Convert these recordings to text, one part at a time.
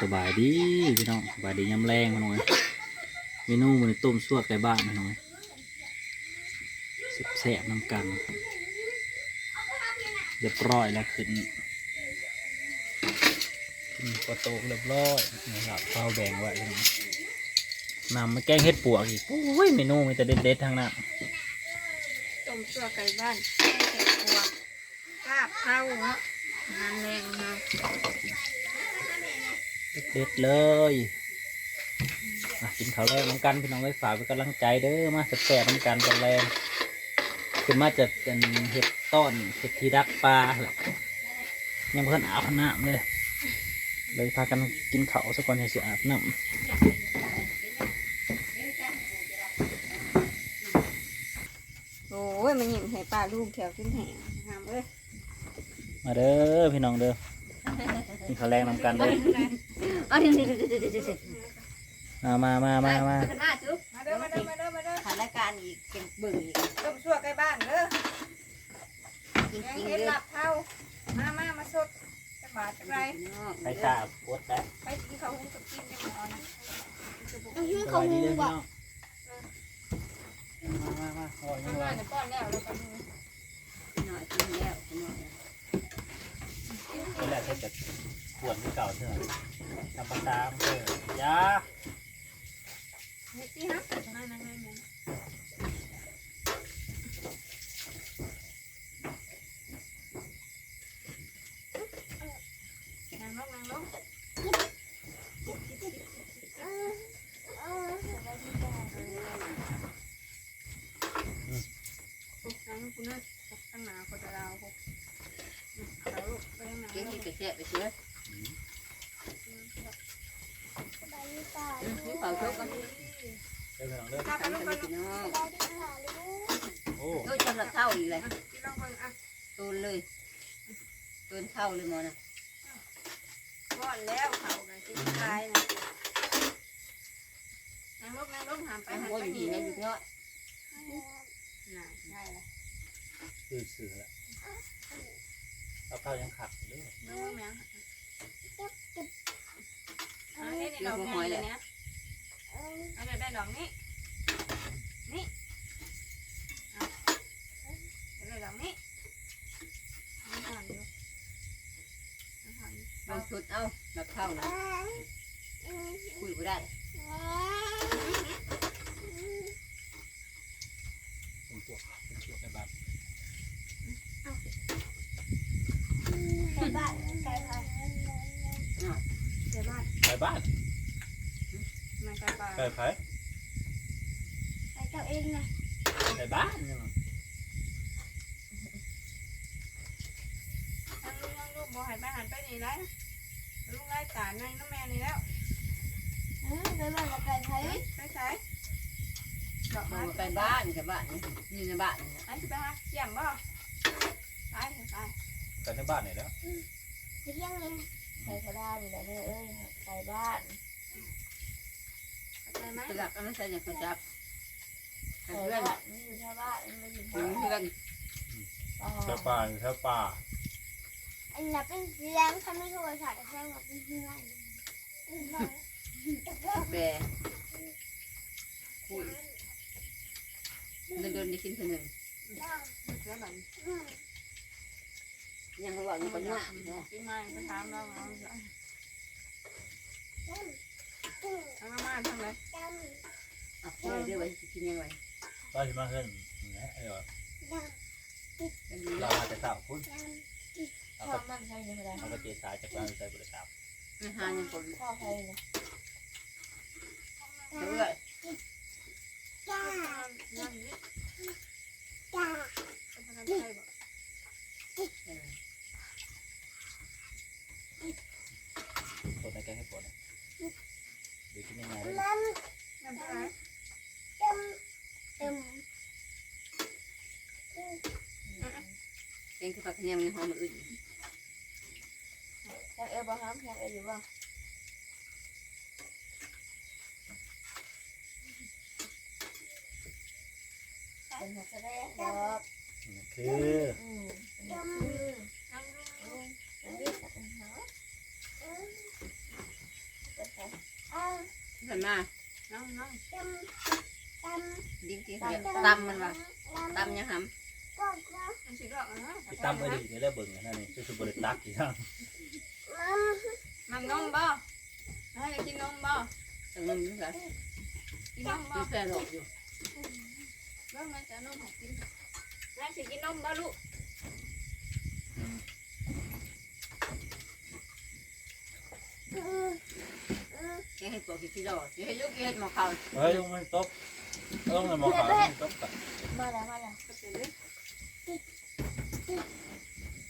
สบายดีพี่น้องสบายดียำแรงพี่น้องเอ้ยเมนูมันต้มซั่วไก่บ้านพี่น้องเอ้ยแซ่บน้ำกันเรียบร้อยแล้วขึ้นขึ้นกระโตกเรียบร้อยนะครับข้าวแบ่งไว้พี่น้องนำมาแกงเห็ดปวกอีกโอ้ยเมนูมีแต่เด็ดๆทั้งนั้นต้มตัวไก่บ้านแกงเห็ดปวกลาบเท่าเนาะ งานแรงเนะเด็ดเลยอะกินข้าวแรกน้ำกันพี่น้องไว้ฝากเป็นกำลังใจเด้อมาแซ่บๆน้ำกันตอนแรงขึ้นมาจะเป็นเห็ดต้อนเห็ดที่ดักปลาแหละยังเพิ่นอาบน้ำเลยเลยพากันกินข้าวสักก่อนให้สิอาบน้ำโอ้ยมันหยิบให้ป้าลูกแถวขึ้นแหงงามเอ้ย มาเด้อพี่น้องเด้อกินข้าวแรงนำกันเด้อเอาดี๋ยวเดี๋ยวเดี๋ยวเดี๋ยวเดี๋ยวเดี๋ยวมามามามามาหน้าจุ๊บมาเด้อมาเด้อมาเด้อมาเด้อถ่ายรายการอีกเป็นบิ่งอีกต้มชั่วใกล้บ้านเด้อจริงจริงเห็ดเลยหลับเท่ามามามาสดจักบาทจักไรไปจ้าปวดแล้วไปกินข้าวหุงกับกินกันเอานะสบายดีเด้อพี่น้องมามามาขอยังมาไงในป้อนแล้วแล้วก็หน่อยกินแล้วหน่อย นี่แล้วเท่ากับขวดที่เก่าเถอะทำปรมดามเถอะยาเฮ็ดสิฮะนั่งนั่งนั่งนั่งนั่งลงนั่งลงนั่งคุณนะตั้งหนาคนจะเราเขาเอาลูกไปนั่ง กิน นั่ง กินไป แซ่บไปเชื่อนี่เผาทุกคนเด้อพี่น้องเด้อไปลงไปลพี่งน้องโอ้โอ้ยจำละเท่าอีกเลยกินลงไปอะตูนเลยตูนเท่าเลยมอนะก่อนแล้วเขาไงกินตายนะนั่งลงนั่งลงหามไปไปหันหัวไปอยู่ดีนี่นะอยู่เนาะน่ะได้ละคือเสือแล้ว เอาข้าวยังขัดอยู่เด้อนั่งลงแมวเอาเฮ็ดในดอกไม้เลยเนี่ยเอาเดี๋ยวได้ดอกนี้นี่เอาเดี๋ยวได้ดอกนี้เอาหอนอยู่เอาหอนอยู่บางชุดเอาแบบเท่านะคุยก็ได้เป็นพวกเป็นพวกในบ้าน เดี๋ยวบ้านไปบ้านมันไกลป่าไปไผไปเจ้าเองนะไปบ้านเนี่ยมั้งนั่งลูกนั่งลูกบ่ให้ไปหันไปนี่ได้ลูกไล่ตานั่งน้ำแม่นี่แล้วไปใช้ดอกไม้ไปบ้านกับบ้านนี่ในบ้านอันจะไปหาเกี่ยมบ่ไปไป ไปในบ้านไหนแล้วไปเขาได้นี่แหละเนี่ยเอ้ยไปบ้านไปไหมสลับกันไม่ใช่อย่างคนจับไปเพื่อนบ้านนี่อยู่แถวบ้านมันอยู่แถเพื่วอนเพื่อนอ๋อแถวป่าแถวป่าอันนี้เป็นเสียงทำให้โทรศัพท์แค่แบบเป็นเพื่อนแต่คุยเดินเดินได้กินคนหนึ่งเสือแบบ ยังหว่างคนหน้าเนาะปีใหม่ไปถามเราเอาเอามาทำไรอะเดี๋ยวเดี๋ยวไปกินยังไงก็จะมาเฮือนนะไอ้ว่าเรามาแต่สาวคุณเอาพ่อก็มันใช่ยังไงเอาก็เจสายจากบ้านไปบริษัทอาหารยังคนพ่อใครนะเดี๋ยวจ้านั่นนี่จ้า เป็นพนักงานบ่ปวดในแกให้ปวดนดูที่ยังไงเลยมันนั่นเท่าเต็มเต็มเองคือผักเนี่ยมันหอมอื่นแทงเอลบาฮัมแทงเอลอยู่บ้างเป็นหัวแสดงคืออืมเต็มอืมนั่งดูอืมเป็นวิสัยหาอื เห็นมาน้องน้องจำจำดิ้งที่ตำมันว่าตำยังหำก็ก็มันสิรอกนะไปตั้มไว้ดีเดี๋ยวได้เบิ่งนั่นนี่คือบ่ได้ตักอีกทั้งมันนมบ่ให้กินนมบ่ตรงนั้นนี่ค่ะกินนมบ่มีแฟนหลอกอยู่เบิ่งมันจะนมให้กินให้สิกินนมบ่ลูก แกให้ปวกกินที่ดอกแกให้ยุกแกให้หมอเขาเฮ้ยมันตบเอิ้งเลยหมอขาวมันตกันมาแล้วมาแล้วเป็นเลย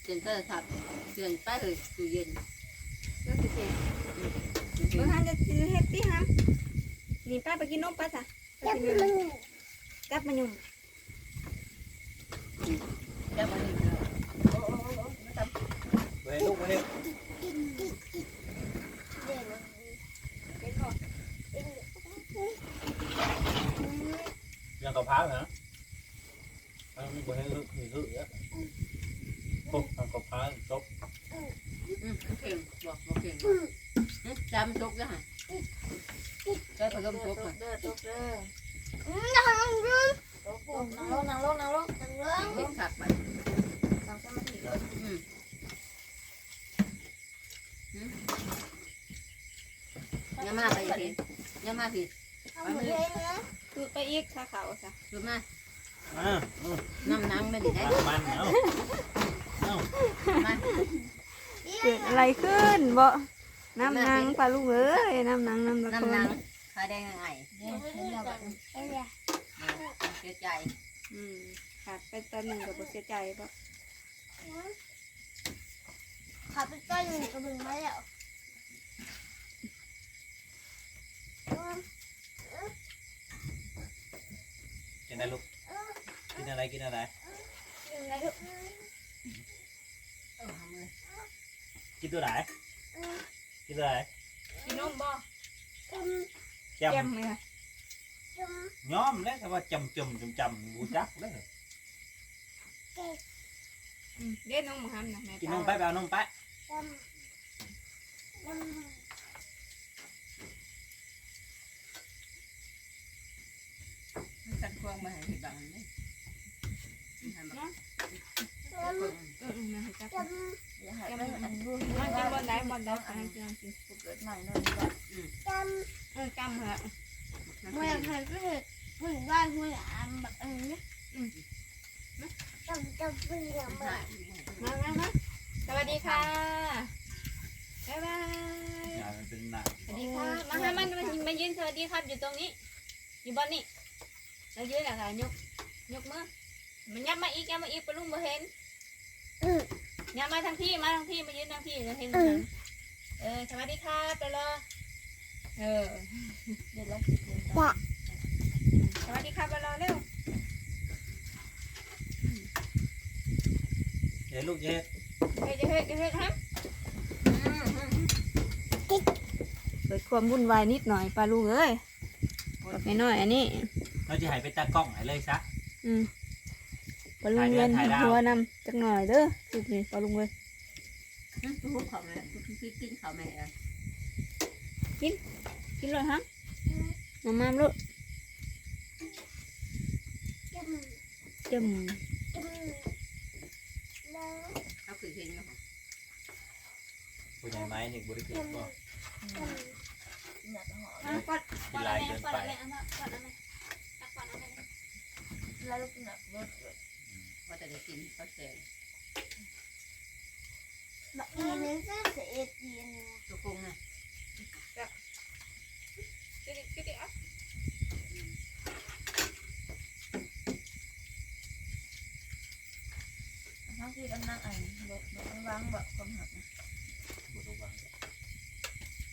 เปลี่ยนโทรศัพท์เปลี่ยนไปเลยตู้เย็นเบิ่งสิเจ๊บิ่งหันจะเฮ็ดติฮัมนี่ป้าไปกินนมป้าจ้ะจำมันจับมันยุ่งแล้วมันนี่เว้ยลูกเว้ยเป็น ยังกับพาเหรออันนี้บ่ให้ลึกมีลึกอะปุ๊บทำกับพาตบอืมเก่งบอกบอกเก่งจำตกแล้วฮะใช้ผสมตกตอะกเด้อตกเด้อนั่งดูตกปุ๊บนั่งลงนั่งลงนั่งลงนั่งเรื่องเห็นขักไปนั่งสมาธิเลยอืมยังมาไปอีกยังมาผิดเอาหมดเลยนะคื อไปอีกขาขาวจ้ะดูมาอ่าอืมน้ำนังไม่ได้ได้มันเอ้าเอ้ามาเกิดอะไรขึ้นบ่น้ำนางปลาลูกเอ้ยน้ำนางน้ำตะโกน้ำนันงใครได้ไงเนี่ยเห็นแล้วแบบไอ้เนี่ยเสียใจอืมขาดไปตอนหนึ่งก็บ่เสียใจบ่ขับไปต้นหนึ่งกระบึงมาแล้ว นอะไรลูก กินอะไรกินอะไรยังไงลูกเออทำเลยกินตัวไหน กินตัวไหน กินนมบ่จำจำแก้มเลยค่ะจำย้อมแล้วแต่ว่าจำจำจำจำบูจักเลยอืมเด้นมหมูหันนะแม่กินนมไปไปเอานมไป จำจำ สักพวงมาให้ที่บังนี่ทำแบบเออเออแม่ให้จับจอย่าให้มันอันรู้มาว่ากินบนไหนบนไหนอะกินลองกินเกิดใหม่หน่อยว่าำจำเออจำเหรอเมื่อเคยก็เห็นผู้หญิงบ้านผู้หญิงอ่านแบบเออเนี่ยจำจำผู้หญิงแบบมามามาสวัสดีค่ะบ๊ายบายอย่ามันเป็นหนักสวัสดีค่ะมาให้มันมันมายืนสวัสดีครับอยู่ตรงนี้อยู่บนนี้ เรายืนอะค่ะยกยกมือมันยับมาอีกยับมาอีกปลุงบ่เห็นยับมาทางที่มาทางที่มายืนทางที่เราเห็นเออสวัสดีค่ะไปเลยเออเดี๋ยวเราคิดเองสวัสดีค่ะไปเลยเร็วเดี๋ยวลูกเย็ดเฮ้ยเฮ้ยเฮ้ยฮะเกิดความวุ่นวายนิดหน่อยปลาลูกเอ้ยกับแม่น้อยอันนี้ เราจะใหายไปตากล้องให้เลยซะ อืมปลาลุงเวียนหัวนำจักหน่อยเด้อสุดนี่ปลาลุงเว้ยทุกเขาแม่ทุกที่กินเขาแม่กินเลยฮะมามามลูกจำจมจำแล้วเขาคือเห็นไหมผู้ใหญ่ไม้นี่บริสุทธิ์บ่จำอยากจะหอมปลากินหลายเกินไป แล้วลูกหนักรถว่าจะได้กินเขาแจกแบบนี้นี่คือเสียดีนะทุกคงนะทั้งที่กำลังอ่านบอกบอกวางบอกความหักบ่ต้องวาง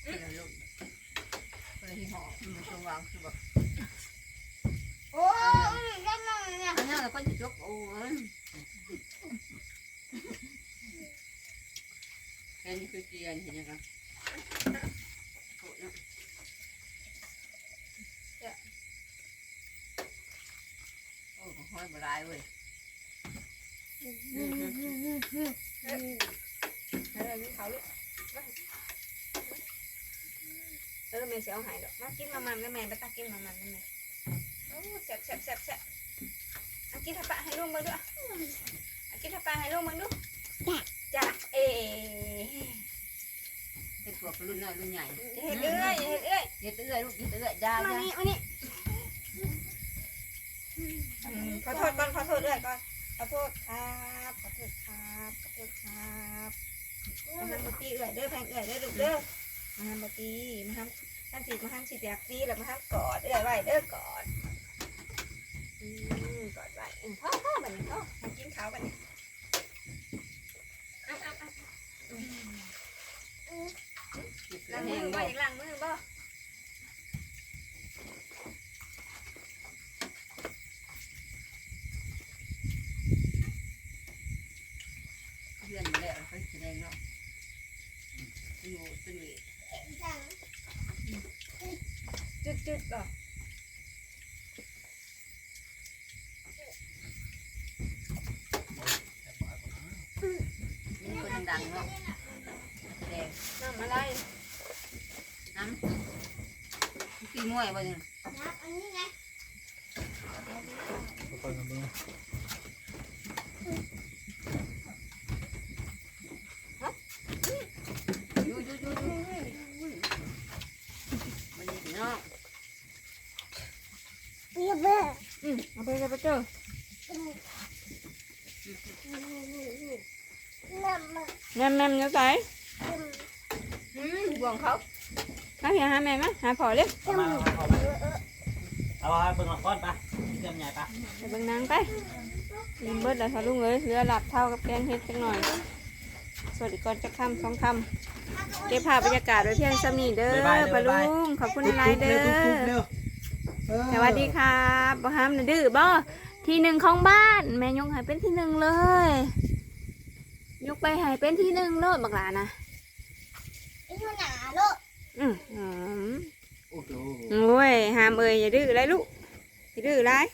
เป็นลูกเป็นที่หอมันตรงวางคือแบบ โอ้ยจำมันเนี่ยอันนั้นเราก็จะยกโอ้ยแค่นี้คือเกียร์เห็นยังไงโอ้ห้อยบลายเว้ กเออแล้วแม่สิเอาให้ดอกมากินมามันแล้วแม่ไปตักกินมามันแล้วแม่โอ้แซ่บแซ่บแซ่บแซ่บเอากินทับปะให้ลุงมาด้วยเอากินทับปะให้ลุงมาดูจ้ะเอ๋เป็นตัวรุ่นน้อยรุ่นใหญ่เฮ็ดเอ้ยเฮ็ดเอ้ยเยอะเตื้อยลูกเยอะเตื้อยยามานี่มานี่ขอโทษก่อนขอโทษเอ้ยก่อนขอโทษครับขอโทษครับขอโทษครับมาทำปตีเอ้ยเด้อแพงเอ้ยเด้อลูกเด้อมาทำปตีมาทำท่านสิมาทำสิอยากตีแล้วมาทำกอดเอ้ยไว้เด้อกอดอืมก อืมพ่อพ่อแบัดนี้พ่อมากินข้าวบัดนี้เอาเอาเอาล้างมืแห้องบ่บ่อยากล้างมือบ่เพื่อนแล้วเขาแสดงเนาะเป็นโง่เป็นเวท จุดจุดบ่ มีคนดังเนาะแสดง น้ำอะไร น้ำปีมวยบ่เนี่ยนับอันนี้ไงค่อยๆมาเบิ่งยูยูยูยูมันนี่เนาะเปียเบ้ออืมเอาไปเลยไปเจอน้ำมาแม่แม่จะใส่อืมห่วงเขา มาเหียหาแม่มาหาพ่อเร็วเอามาเอามาเอามาเบิ่งละครปะเตรียมใหญ่ปะไปเบิ่งนางไปยิมเบิดแล้วค่ะลุงเอ้ยเหลือหลับเท่ากับแกงเฮ็ดจังหน่อยสวัสดีก่อนจะค่ำสองค่ำเก็บภาพบรรยากาศไว้เพียงสำนีเด้อปะลุงขอบคุณหลายเด้อสวัสดีครับบ่ห้ามนะดื้อบ่ที่หนึ่งของบ้าน แม่ยกให้เป็นที่หนึ่งเลย ยกไปให้เป็นที่หนึ่งโลดบักหลานะอ้หัวหนาโลก อืมหอมโอ้ยหามเอ้ยอย่าดื้อเลยลูกอย่าดื้อเลย